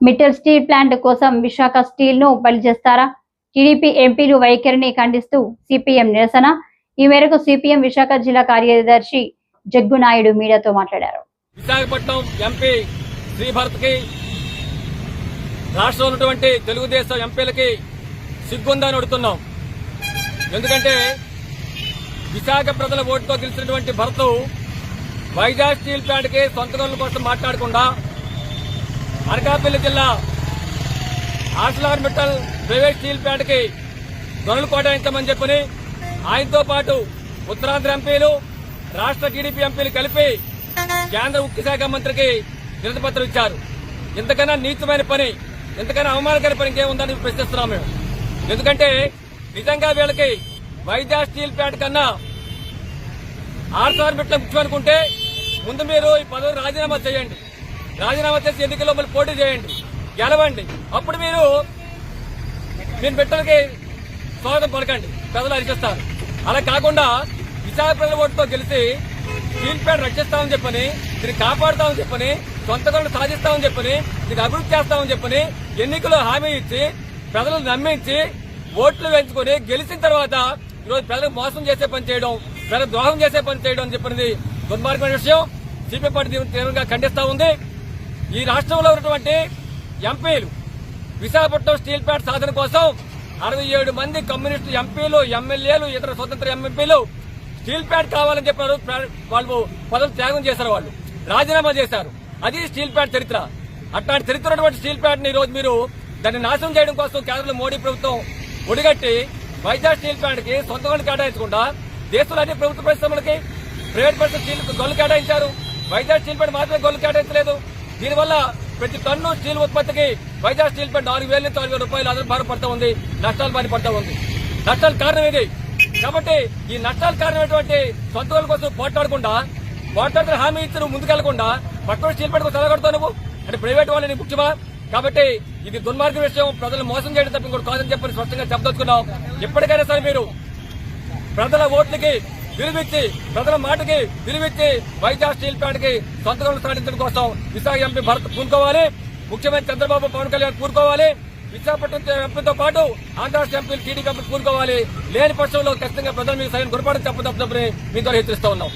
Mittal steel plant కోసం విశాఖ స్టీల్ను బలి చేస్తారా? టీడీపీ ఎంపీలు వైఖరిని ఖండిస్తూ సిపిఎం నిరసన. ఈ మేరకు సిపిఎం విశాఖ జిల్లా కార్యదర్శి జగ్గు నాయుడు మీడియాతో మాట్లాడారు. విశాఖపట్నం ఎంపీ శ్రీభరత్కి రాష్ట్రంలో ఉన్నటువంటి తెలుగుదేశం ఎంపీలకి సిగ్గుందని అడుగుతున్నాం. ఎందుకంటే విశాఖ ప్రజల ఓటుతో గెలిచినటువంటి భరత్ వైజాగ్ స్టీల్ ప్లాంట్కి సొంత కోసం మాట్లాడకుండా అనకాపల్లి జిల్లా ఆర్సలార్ మిట్టల్ ప్రైవేట్ స్టీల్ ప్లాంట్కి గనులు కేటాయించమని చెప్పని ఆయనతో పాటు ఉత్తరాంధ్ర ఎంపీలు రాష్ట్ర టీడీపీ ఎంపీలు కలిపి కేంద్ర ఉక్కు శాఖ మంత్రికి వినతిపత్రం ఇచ్చారు. ఇంతకన్నా నీచమైన పని ఇంతకన్నా అవమానకర పని ఇంకేముందని ప్రశ్నిస్తున్నాం మేము. ఎందుకంటే నిజంగా వీళ్ళకి వైద్య స్టీల్ ప్లాంట్ కన్నా ఆర్సార్ బిట్ల ముఖ్యం అనుకుంటే ముందు మీరు ఈ పదవి రాజీనామా చేయండి. రాజీనామా చేసి ఎన్నికల్లో మళ్ళీ పోటీ చేయండి గెలవండి. అప్పుడు మీరు మీరు బిడ్డలకి స్వాగతం పలకండి. ప్రజలు అరిచేస్తారు. అలా కాకుండా విశాఖ ప్రజల ఓటుతో గెలిచి స్టీల్ రక్షిస్తామని చెప్పని దీన్ని కాపాడుతామని చెప్పని సొంత గనులు సాధిస్తామని చెప్పని దీన్ని అభివృద్ధి చేస్తామని చెప్పని ఎన్నికల్లో హామీ ఇచ్చి ప్రజలను నమ్మించి ఓట్లు పెంచుకుని గెలిచిన తర్వాత ఈరోజు ప్రజలకు మోసం చేసే పని చేయడం ప్రజలకు ద్రోహం చేసే పని చేయడం అని చెప్పినది దుర్మార్గమైన విషయం. సిపిఐ పార్టీ తీవ్రంగా ఖండిస్తా ఉంది. ఈ రాష్ట్రంలో ఉన్నటువంటి ఎంపీలు విశాఖపట్నం స్టీల్ ప్లాంట్ సాధన కోసం అరవై ఏడు మంది కమ్యూనిస్టు ఎంపీలు ఎమ్మెల్యేలు ఇతర స్వతంత్ర ఎంఎంపీలు స్టీల్ ప్లాంట్ కావాలని చెప్పారు వాళ్ళు పదవి త్యాగం చేశారు వాళ్ళు. రాజీనామా చేశారు. అది స్టీల్ ప్లాంట్ చరిత్ర. అట్లాంటి చరిత్ర ఉన్నటువంటి స్టీల్ ప్లాంట్ని రోజు మీరు దాన్ని నాశనం చేయడం కోసం కేంద్రంలో మోడీ ప్రభుత్వం ఒడిగట్టి వైజాగ్ స్టీల్ ప్లాంట్కి సొంత గొల్లు కేటాయించకుండా దేశంలో అన్ని ప్రభుత్వ పరిశ్రమలకి ప్రైవేట్ పరిశ్రమ స్టీల్ గొల్లు కేటాయించారు. వైజాగ్ స్టీల్ ప్లాంట్ మాత్రమే గొల్లు కేటాయించలేదు. దీనివల్ల ప్రతి టన్ను స్టీల్ ఉత్పత్తికి వైజాగ్ స్టీల్ ప్లాంట్ నాలుగు వేల నుంచి ఆరు వేల రూపాయలు అదనపు భారం పడతా ఉంది నష్టాలు బారి పడతా ఉంది. నష్టాలు కారణం ఇది కాబట్టి ఈ నష్టాలు కారణమైనటువంటి సొంత కోసం పోట్లాడకుండా పోట్లాడుతున్న హామీ ఇచ్చి నువ్వు ముందుకెళ్ళకుండా పక్కన స్టీల్ ప్లాంట్ కోసం నువ్వు? అంటే ప్రైవేట్ వాళ్ళని ముఖ్యమా కాబట్టి ఇది దుర్మార్గ విషయం ప్రజలు మోసం చేయడం తప్ప ఇంకోటి కాదని చెప్పని స్పష్టంగా చెప్పదలుచుకున్నాం. ఎప్పటికైనా సరే మీరు ప్రజల ఓట్లకి విలువిచ్చి ప్రజల మాటకి విలువిచ్చి వైజాగ్ స్టీల్ ప్లాంట్కి సొంతగం సాధించడం కోసం విశాఖ ఎంపీ భరత్ పూనుకోవాలి. ముఖ్యమంత్రి చంద్రబాబు పవన్ కళ్యాణ్ కూరుకోవాలి విశాఖపట్నం ఎంపీతో పాటు ఆంధ్ర ఎంపీలు టీడీ ఎంపీలు కూరుకోవాలి లేని పక్షంలో ఖచ్చితంగా ప్రజల మీకు సరైన గురపాటు చెప్పదప్పని మీ ద్వారా హెచ్చరిస్తా ఉన్నాం.